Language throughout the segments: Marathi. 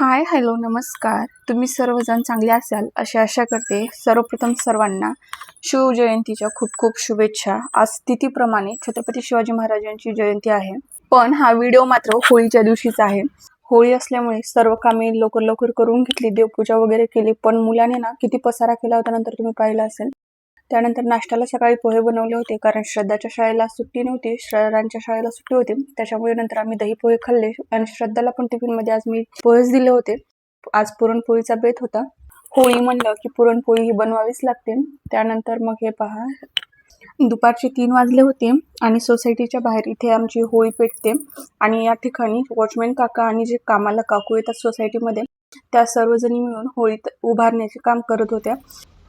हाय हॅलो नमस्कार. तुम्ही सर्वजण चांगले असाल अशी आशा करते सर्वप्रथम सर्वांना शिवजयंतीच्या खूप खूप शुभेच्छा. आज तिथीप्रमाणे छत्रपती शिवाजी महाराजांची जयंती आहे. पण हा व्हिडिओ मात्र होळीच्या दिवशीच आहे. होळी असल्यामुळे सर्व कामे लवकर लवकर करून घेतली देवपूजा वगैरे केली पण मुलाने ना किती पसारा केला होता नंतर तुम्ही पाहिला असेल. त्यानंतर नाश्त्याला सकाळी पोहे बनवले होते कारण श्रद्धाच्या शाळेला सुट्टी नव्हती श्रद्धांच्या शाळेला सुट्टी होती. त्याच्यामुळे नंतर आम्ही दही पोहे खाल्ले आणि श्रद्धाला पण टिफिनमध्ये आज मी पोहेच दिले होते. आज पुरणपोळीचा बेत होता. होळी म्हणलं की पुरणपोळी ही बनवावीच लागते. त्यानंतर मग हे पहा दुपारचे तीन वाजले होते आणि सोसायटीच्या बाहेर इथे आमची होळी पेटते. आणि या ठिकाणी वॉचमॅन काका आणि जे कामाला काकू येतात सोसायटीमध्ये त्या सर्वजणी मिळून होळीत उभारण्याचे काम करत होत्या.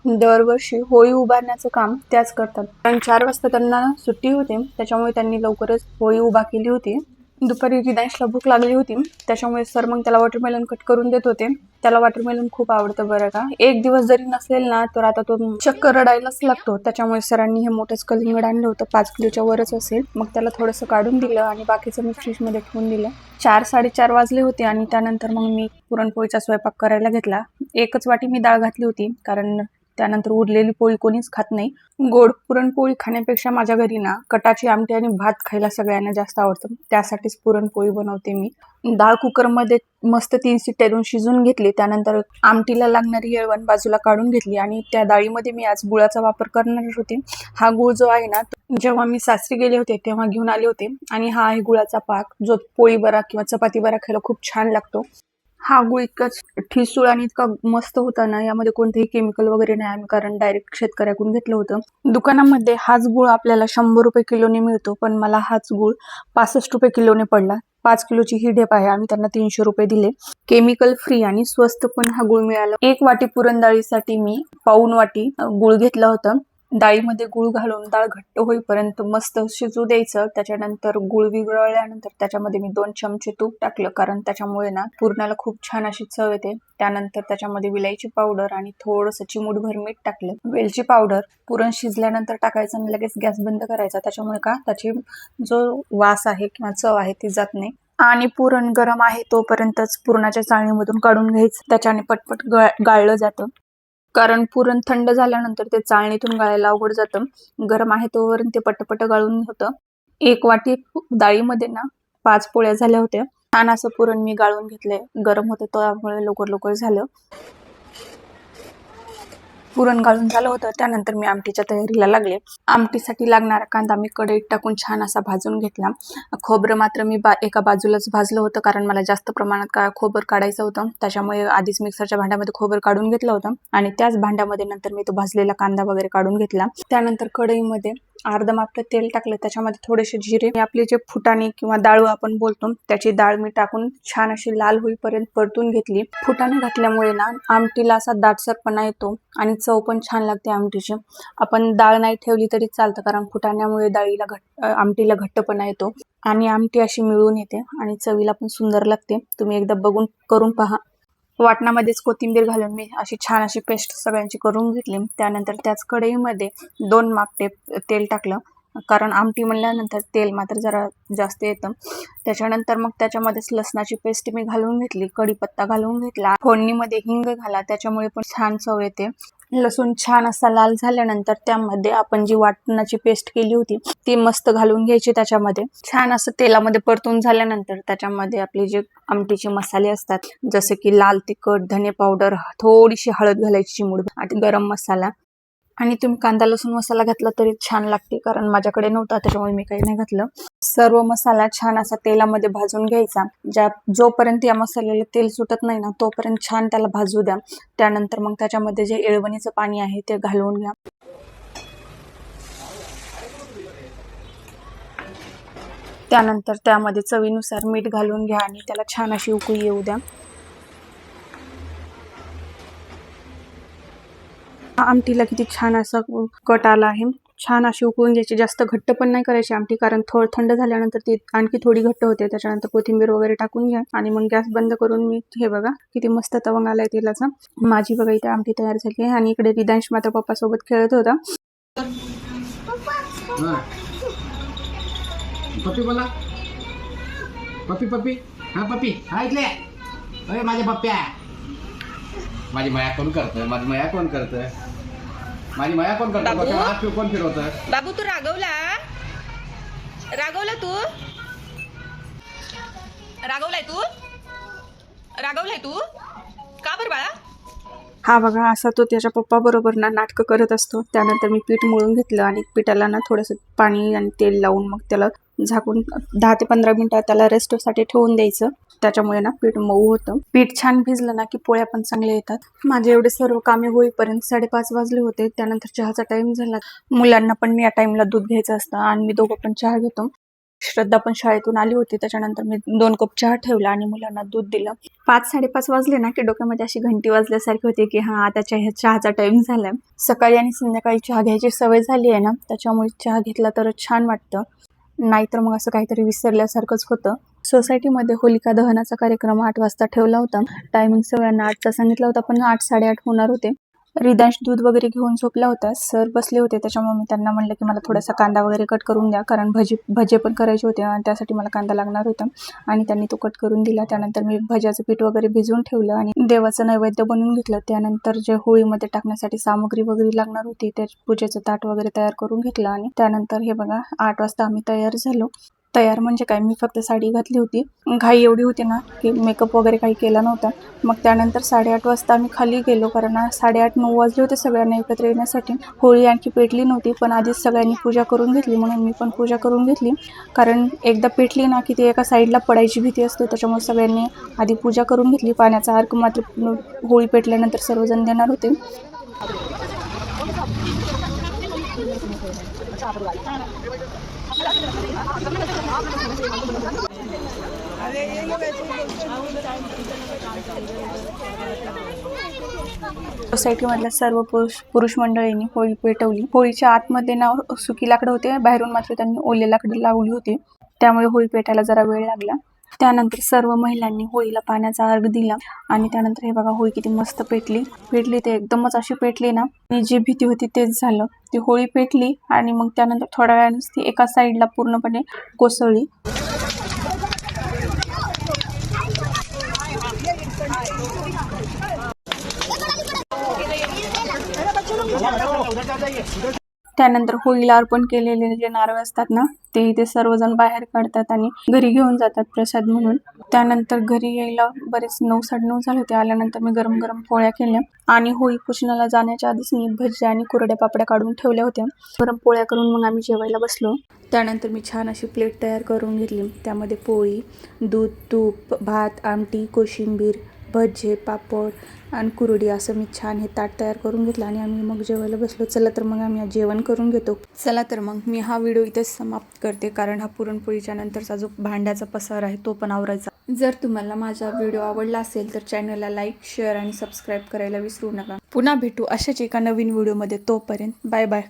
दरवर्षी होळी उभारण्याचं काम त्याच करतात. कारण चार वाजता त्यांना सुट्टी होते त्याच्यामुळे त्यांनी लवकरच होळी उभा केली होती. दुपारी रिदांशला भूक लागली होती त्याच्यामुळे सर मग त्याला वॉटरमेलन कट करून देत होते. त्याला वॉटरमेलन खूप आवडतं बरं का. एक दिवस जरी नसेल ना तर आता तो चक्कर रडायलाच लागतो. त्याच्यामुळे सरांनी हे मोठंच कलिंगड आणलं होतं पाच किलोच्या वरच असेल. मग त्याला थोडंसं काढून दिलं आणि बाकीचं मी फ्रीजमध्ये ठेवून दिलं. चार साडेचार वाजले होते आणि त्यानंतर मग मी पुरणपोळीचा स्वयंपाक करायला घेतला. एकच वाटी मी डाळ घातली होती कारण त्यानंतर उरलेली पोळी कोणीच खात नाही. गोड पुरणपोळी खाण्यापेक्षा माझ्या घरी ना कटाची आमटी आणि भात खायला सगळ्यांना जास्त आवडतं. त्यासाठीच पुरणपोळी बनवते मी. डाळ कुकरमध्ये मस्त तीन सिट्ट्या देऊन शिजून घेतली. त्यानंतर आमटीला लागणारी येळवण बाजूला काढून घेतली आणि त्या डाळीमध्ये मी आज गुळाचा वापर करणार होते. हा गुळ जो आहे ना जेव्हा मी सासरी गेले होते तेव्हा घेऊन आले होते. आणि हा आहे गुळाचा पाक जो पोळी बरा किंवा चपाती बरा खायला खूप छान लागतो. हा गुळ इतकाच. ठिसूळ आणि इतका मस्त होता ना यामध्ये कोणतेही केमिकल वगैरे नाही आम्ही कारण डायरेक्ट शेतकऱ्याकडून घेतलं होतं. दुकानामध्ये हाच गुळ आपल्याला शंभर रुपये किलोने मिळतो पण मला हाच गुळ पासष्ट रुपये किलोने पडला. पाच किलोची ही ढेप आहे आम्ही त्यांना तीनशे रुपये दिले. केमिकल फ्री आणि स्वस्त पण हा गुळ मिळाला. एक वाटी पुरणडाळीसाठी मी पाऊन वाटी गुळ घेतला होता. डाळीमध्ये गुळ घालून डाळ घट्ट होईपर्यंत मस्त शिजू द्यायचं. त्याच्यानंतर गुळ विघळल्यानंतर त्याच्यामध्ये मी दोन चमचे तूप टाकलं कारण त्याच्यामुळे ना पुरणाला खूप छान अशी चव येते. त्यानंतर त्याच्यामध्ये विलायची पावडर आणि थोडंसं चिमूटभर मीठ टाकलं. वेलची पावडर पुरण शिजल्यानंतर टाकायचं आणि लगेच गॅस बंद करायचा. त्याच्यामुळे का? त्याची जो वास आहे किंवा चव आहे ती जात नाही. आणि पुरण गरम आहे तोपर्यंतच पुरणाच्या चाळणीमधून काढून घ्यायचं. त्याच्याने पटपट गाळलं जातं. कारण पुरण थंड झाल्यानंतर ते चाळणीतून गाळायला अवघड जातं. गरम आहे तोवर ते पटपट गाळून होतं. एक वाटी डाळीमध्ये ना पाच पोळ्या झाल्या होत्या. छान असं पुरण मी गाळून घेतलंय. गरम होतं त्यामुळे लवकर लवकर झालं. पुरण गाळून झालं होतं. त्यानंतर मी आमटीच्या तयारीला लागले. आमटीसाठी लागणारा कांदा मी कढईत टाकून छान असा भाजून घेतला. खोबरं मात्र मी बा एका बाजूलाच भाजलं होतं कारण मला जास्त प्रमाणात का खोबर काढायचं होतं. त्याच्यामुळे आधीच मिक्सरच्या भांड्यामध्ये खोबर काढून घेतलं होतं. आणि त्याच भांड्यामध्ये नंतर मी तो भाजलेला कांदा वगैरे काढून घेतला. त्यानंतर कढईमध्ये अर्ध आपलं तेल टाकलं त्याच्यामध्ये थोडेसे जिरे आपले जे फुटाणे किंवा डाळू आपण बोलतो त्याची डाळ मी टाकून छान अशी लाल होईपर्यंत परतून घेतली. फुटाणे घातल्यामुळे ना आमटीला असा दाटसरपणा येतो आणि चव पण छान लागते आमटीची. आपण डाळ नाही ठेवली तरी चालतं कारण फुटाण्यामुळे डाळीला घट्ट आमटीला घट्टपणा येतो. आणि आमटी अशी मिळून येते आणि चवीला पण सुंदर लागते. तुम्ही एकदा बघून करून पहा. वाटणामध्येच कोथिंबीर घालून मी अशी छान अशी पेस्ट सगळ्यांची करून घेतली. त्यानंतर त्याच कढईमध्ये दोन मापटे तेल टाकलं. कारण आमटी म्हणल्यानंतर तेल मात्र जरा जास्त येतं. त्याच्यानंतर मग त्याच्यामध्येच लसणाची पेस्ट मी घालून घेतली कढीपत्ता घालून घेतला. फोडणीमध्ये हिंग घाला त्याच्यामुळे पण छान चव येते. लसूण छान असा लाल झाल्यानंतर त्यामध्ये आपण जी वाटणाची पेस्ट केली होती ती मस्त घालून घ्यायची त्याच्यामध्ये. छान असं तेलामध्ये परतून झाल्यानंतर त्याच्यामध्ये आपले जे आमटीचे मसाले असतात जसे की लाल तिखट धने पावडर थोडीशी हळद घालायची चिमूड आणि गरम मसाला. आणि तुम्ही कांदा लसूण मसाला घातला तरी छान लागते कारण माझ्याकडे नव्हता त्याच्यामुळे मी काही नाही घातलं. सर्व मसाला छान असा तेलामध्ये भाजून घ्यायचा. ज्या जोपर्यंत या मसाल्याला तेल सुटत नाही ना तोपर्यंत छान त्याला भाजू द्या. त्यानंतर मग त्याच्यामध्ये जे येळवणीचं पाणी आहे ते घालवून घ्या. त्यानंतर त्यामध्ये चवीनुसार मीठ घालून घ्या आणि त्याला छान अशी उकळी येऊ द्या. आमटीला किती छान असं कट आला आहे. छान अशी उकळून घ्यायची. जास्त घट्ट पण नाही करायची आमटी कारण थोड थंड झाल्यानंतर ती आणखी थोडी घट्ट होते. त्याच्यानंतर कोथिंबीर वगैरे टाकून घ्या. आणि मग गॅस बंद करून मी हे बघा किती मस्त तवंग आलाय तेलाचा. माझी बघा इथे आमटी तयार झाली आहे. आणि इकडे रिदांश मात्र पप्पा सोबत खेळत होता. पप्पी बोला. पप्पी पप्पी. हा पप्पी. हा इथले अरे माझ्या पप्प्या. माझी माया कोण करतोय माझी माया कोण करतोय माझी माया कोण करतोय बाबू? हात ठेवून कोण बाबू तू रागवला? रागवला तू? रागवलाय तू? रागवलाय तू? का बरं बाळा? हा बघा असा तो त्याच्या पप्पा बरोबर ना नाटकं करत असतो. त्यानंतर मी पीठ मळून घेतलं आणि पिठाला ना थोडंसं पाणी आणि तेल लावून मग त्याला झाकून दहा ते पंधरा मिनिटं त्याला रेस्टसाठी ठेवून द्यायचं. त्याच्यामुळे ना पीठ मऊ होतं. पीठ छान भिजलं ना की पोळ्या पण चांगल्या येतात. माझे एवढे सर्व कामे होईपर्यंत साडेपाच वाजले होते. त्यानंतर चहाचा टाइम झाला. मुलांना पण या टाइमला दूध घ्यायचं असतं आणि मी दोघं पण चहा घेतो. श्रद्धा पण शाळेतून आली होती. त्याच्यानंतर मी दोन कप चहा ठेवला आणि मुलांना दूध दिलं. पाच साडेपाच वाजले ना की डोक्यामध्ये अशी घंटी वाजल्यासारखी होती की हा आता चहा चहाचा टाइम झालाय. सकाळी आणि संध्याकाळी चहा घ्यायची सवय झाली आहे ना त्याच्यामुळे चहा घेतला तर छान वाटतं. नाहीतर मग असं काहीतरी विसरल्यासारखंच होतं. सोसायटीमध्ये होलिका दहनाचा कार्यक्रम आठ वाजता ठेवला होता. टायमिंग सगळ्यांना आठचा सांगितला होता पण आठ साडेआठ होणार होते. रिदांश दूध वगैरे घेऊन झोपला होता. सर बसले होते त्याच्यामुळे मी त्यांना म्हणलं की मला थोडासा कांदा वगैरे कट करून द्या कारण भजी भजे पण करायचे होते आणि त्यासाठी मला कांदा लागणार होता. आणि त्यांनी तो कट करून दिला. त्यानंतर मी भज्याचं पीठ वगैरे भिजवून ठेवलं आणि देवाचं नैवेद्य बनवून घेतलं. त्यानंतर जे होळीमध्ये टाकण्यासाठी सामग्री वगैरे लागणार होती त्या पूजेचं ताट वगैरे तयार करून घेतलं आणि त्यानंतर हे बघा आठ वाजता आम्ही तयार झालो. तयार म्हणजे काय? मी फक्त साडी घातली होती. घाई एवढी होती ना की मेकअप वगैरे काही केला नव्हता. मग त्यानंतर साडेआठ वाजता आम्ही खाली गेलो कारण साडेआठ नऊ वाजले होते सगळ्यांना एकत्र येण्यासाठी. होळी आणखी पेटली नव्हती पण आधीच सगळ्यांनी पूजा करून घेतली म्हणून मी पण पूजा करून घेतली. कारण एकदा पेटली ना की ती एका साईडला पडायची भीती असते त्याच्यामुळे सगळ्यांनी आधी पूजा करून घेतली. पाण्याचा अर्क मात्र होळी पेटल्यानंतर सर्वजण देणार होते. सोसायटीमधल्या सर्व पुरुष पुरुष मंडळींनी होळी पेटवली. होळीच्या आतमध्ये नाव सुकी लाकडं होते. बाहेरून मात्र त्यांनी ओले लाकडं लावली होती. त्यामुळे होळी पेटायला जरा वेळ लागला. त्यानंतर सर्व महिलांनी होळीला पाण्याचा अर्घ दिला. आणि त्यानंतर हे बघा होळी किती मस्त पेटली. पेटली ते एकदमच अशी पेटली ना. आणि जी भीती होती तेच झालं. ती होळी पेटली आणि मग त्यानंतर थोड्या वेळानेच ती एका साईडला पूर्णपणे कोसळली. त्यानंतर होळीला अर्पण केलेले जे नारळ असतात ना ते इथे सर्वजण बाहेर काढतात आणि घरी घेऊन जातात प्रसाद म्हणून. त्यानंतर घरी यायला बरेच नऊ साडे नऊ झाले होते. आल्यानंतर मी गरम गरम पोळ्या केल्या. आणि होळी पूजनाला जाण्याच्या आधीच मी भज्या आणि कुरड्या पापड्या काढून ठेवल्या होत्या. गरम पोळ्या करून मग आम्ही जेवायला बसलो. त्यानंतर मी छान अशी प्लेट तयार करून घेतली. त्यामध्ये पोळी दूध तूप भात आमटी कोशिंबीर भजे पापड आणि कुरडी असं मी छान हे ताट तयार करून घेतलं आणि आम्ही मग जेवायला बसलो. चला तर मग आम्ही जेवण करून घेतो. चला तर मग मी हा व्हिडिओ इथेच समाप्त करते कारण हा पुरणपोळीच्या नंतरचा जो भांड्याचा पसार आहे तो पण आवरायचा. जर तुम्हाला माझा व्हिडिओ आवडला असेल तर चॅनलला लाईक शेअर आणि सबस्क्राईब करायला विसरू नका. पुन्हा भेटू अशाच एका नवीन व्हिडिओमध्ये. तोपर्यंत बाय बाय.